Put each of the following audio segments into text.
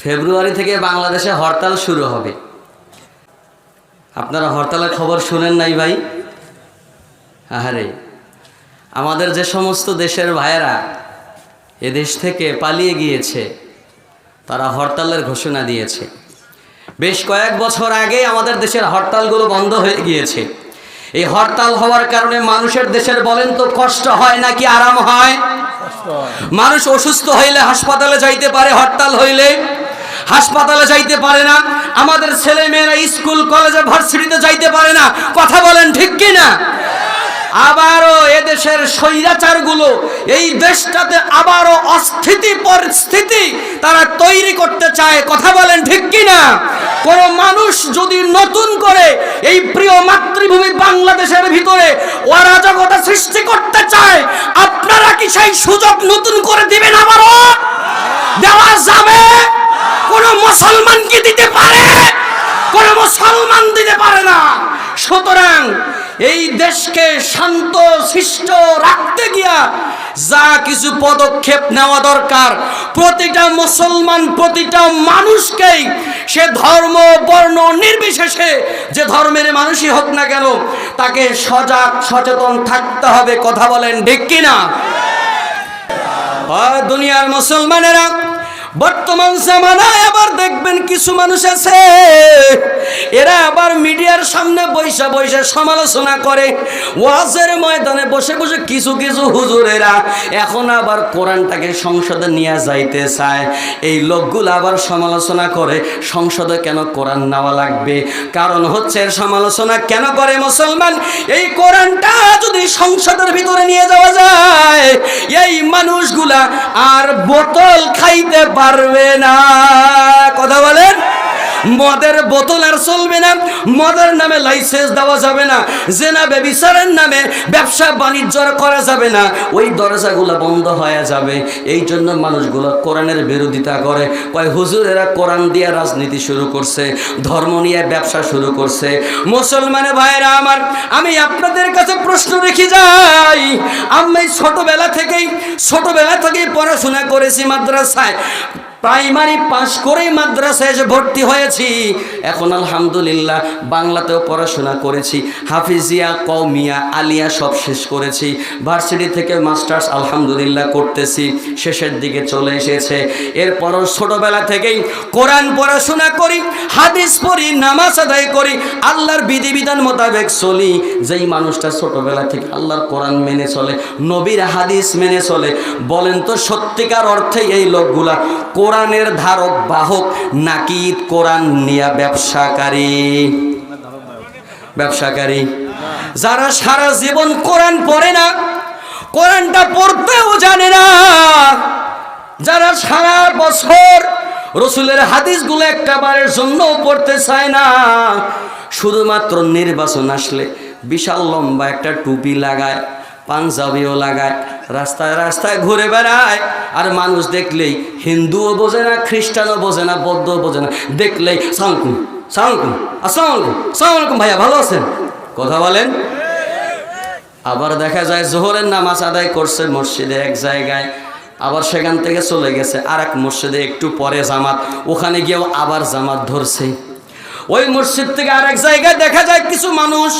ফেব্রুয়ারি থেকে বাংলাদেশে হরতাল শুরু হবে। আপনারা হরতালের খবর শুনেন নাই ভাই? আহারে। আমাদের যে সমস্ত দেশের ভাইয়েরা এদেশ থেকে পালিয়ে গিয়েছে তারা হরতালের ঘোষণা দিয়েছে। বেশ কয়েক বছর আগে আমাদের দেশের হরতালগুলো বন্ধ হয়ে গিয়েছে। এই হরতাল হওয়ার কারণে মানুষের দেশের বলেন তো কষ্ট হয় নাকি আরাম হয়। মানুষ অসুস্থ হইলে হাসপাতালে যাইতে পারে হরতাল হইলে। হাসপাতালে যাইতে পারে না। আমাদের ছেলে মেয়েরা স্কুল, কলেজে, ভার্সিটিতে যাইতে পারে না। কথা বলেন ঠিক কি না আবারও এদেশের স্বৈরাচারগুলো, এই দেশটাতে আবারও অস্থিতি পরিস্থিতি তারা তৈরি করতে চায়। কথা বলেন ঠিক কি না কোন মানুষ যদি নতুন করে এই প্রিয় মাতৃভূমি বাংলাদেশের ভিতরে অরাজকতা সৃষ্টি করতে চায়, আপনারা কি সেই সুযোগ নতুন করে দিবেন আবারও? দেওয়া যাবে কোন মুসলমান কি দিতে পারে? কোন মুসলমান দিতে পারে না। সুতরাং এই দেশকে শান্ত, শিষ্ট রাখতে গিয়া যা কিছু পদক্ষেপ নেওয়া দরকার, প্রতিটা মুসলমান, প্রতিটা মানুষকেই সে ধর্ম, বর্ণ নির্বিশেষে যে ধর্মের মানুষই হোক না কেন, তাকে সজাগ, সচেতন থাকতে হবে। কথা বলেন ঠিক কিনা? দুনিয়ার মুসলমানেরা বর্তমান জামানায় আবার দেখবেন কিছু মানুষ আছে। আবার সামনে বৈশা বৈশা সমালোচনা করে, ওয়াজের ময়দানে বসে বসে কিছু কিছু হুজুরেরা এখন আবার কোরআনটাকে সংসদে নিয়ে যাইতে চায়। এই লোকগুলো আবার সমালোচনা করে, সংসদে কেন কোরআন নেওয়া লাগবে? কারণ হচ্ছে এর সমালোচনা কেন করে মুসলমান? এই কোরআনটা যদি সংসদের ভিতরে নিয়ে যাওয়া যায়, এই মানুষগুলা আর বোতল খাইতে পারবে না। কথা বলেন? মদের বোতল আর চলবে না। মদের নামে লাইসেন্স দেওয়া যাবে না। জেনা ব্যবিচারের নামে ব্যবসা বাণিজ্য করা যাবে না। ওই দরজাগুলো বন্ধ হয়ে যাবে। এই জন্য মানুষগুলো কোরআনের বিরোধিতা করে। কয় হুজুর এরা কোরআন দিয়ে রাজনীতি শুরু করছে, ধর্ম নিয়ে ব্যবসা শুরু করছে। মুসলমানের ভাইরা আমার, আমি আপনাদের কাছে প্রশ্ন রেখে যাই। আমি ছোটবেলা থেকেই ছোটবেলা থেকেই পড়াশোনা করেছি মাদ্রাসায়। প্রাইমারি পাশ করেই মাদ্রাসায় ভর্তি হয়েছি। এখন আলহামদুলিল্লাহ বাংলাতেও পড়াশোনা করেছি। হাফিজিয়া কৌমিয়া আলিয়া সব শেষ করেছি। ভার্সিটি থেকে মাস্টার্স আলহামদুলিল্লাহ করতেছি। শেষের দিকে চলে এসেছে। এরপরও ছোটবেলা থেকেই কোরআন পড়াশোনা করি, হাদিস পড়ি, নামাজ আদায় করি, আল্লাহর বিধিবিধান মোতাবেক চলি। যেই মানুষটা ছোটবেলা থেকে আল্লাহর কোরআন মেনে চলে, নবীর হাদিস মেনে চলে, বলেন তো সত্যিকার অর্থে এই লোকগুলা কোরআনের ধারক বাহক নাকি কোরআন নিয়া ব্যবসাকারী। ব্যবসাকারী। যারা সারা জীবন কোরআন পড়ে না, কোরআনটা পড়তেও জানে না। যারা সারা বছর রসুলের হাদিসগুলো একটা বারের জন্য পড়তে চায় না, শুধুমাত্র নির্বাচন আসলে বিশাল লম্বা একটা টুপি লাগায়, পাঞ্জাবিও লাগায় রাস্তায় রাস্তায় ঘুরে বেড়ায়। আর মানুষ দেখলেই হিন্দুও বোঝে না, খ্রিস্টানও বোঝে না, বৌদ্ধও বোঝে না। দেখলেই সালামকুম সালামকুম আসসালামু আলাইকুম, সালাম ভাইয়া, ভালো আছেন? কথা বলেন। আবার দেখা যায় জোহরের নামাজ আদায় করছে মসজিদে এক জায়গায়, আবার সেখান থেকে চলে গেছে আর এক মসজিদে একটু পরে জামাত, ওখানে গিয়েও আবার জামাত ধরছে। ওই মসজিদ থেকে আরেক জায়গায় দেখা যায় কিছু মানুষ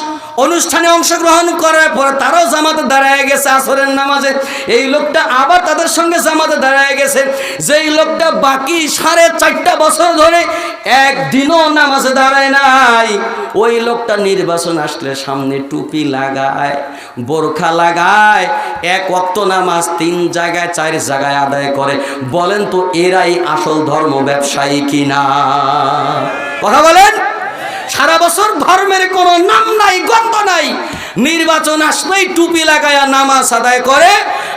অনুষ্ঠানে অংশগ্রহণ করার পর তারাও জামাতে দাঁড়ায় গেছে আসরের নামাজে। এই লোকটা আবার তাদের সঙ্গে জামাতে দাঁড়ায় গেছে। যেই লোকটা বাকি সাড়ে চারটা বছর ধরে একদিনও নামাজে দাঁড়ায় নাই। ওই লোকটা নির্বাচন আসলে সামনে টুপি লাগায়, বোরখা লাগায়, এক অক্ত নামাজ তিন জায়গায়, চার জায়গায় আদায় করে। বলেন তো এরাই আসল ধর্ম ব্যবসায়ী কিনা? কথা বলেন? সারা বছর ধর্মের কোনো নাম নাই, গন্ধ নাই। নির্বাচন আসলেই টুপি লাগায়া নামাজ আদায় করে,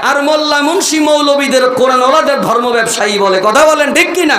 আর মোল্লা মুন্সি মৌলবীদের কোরআন ধর্ম ব্যবসায়ী বলে। কথা বলেন ঠিক কিনা?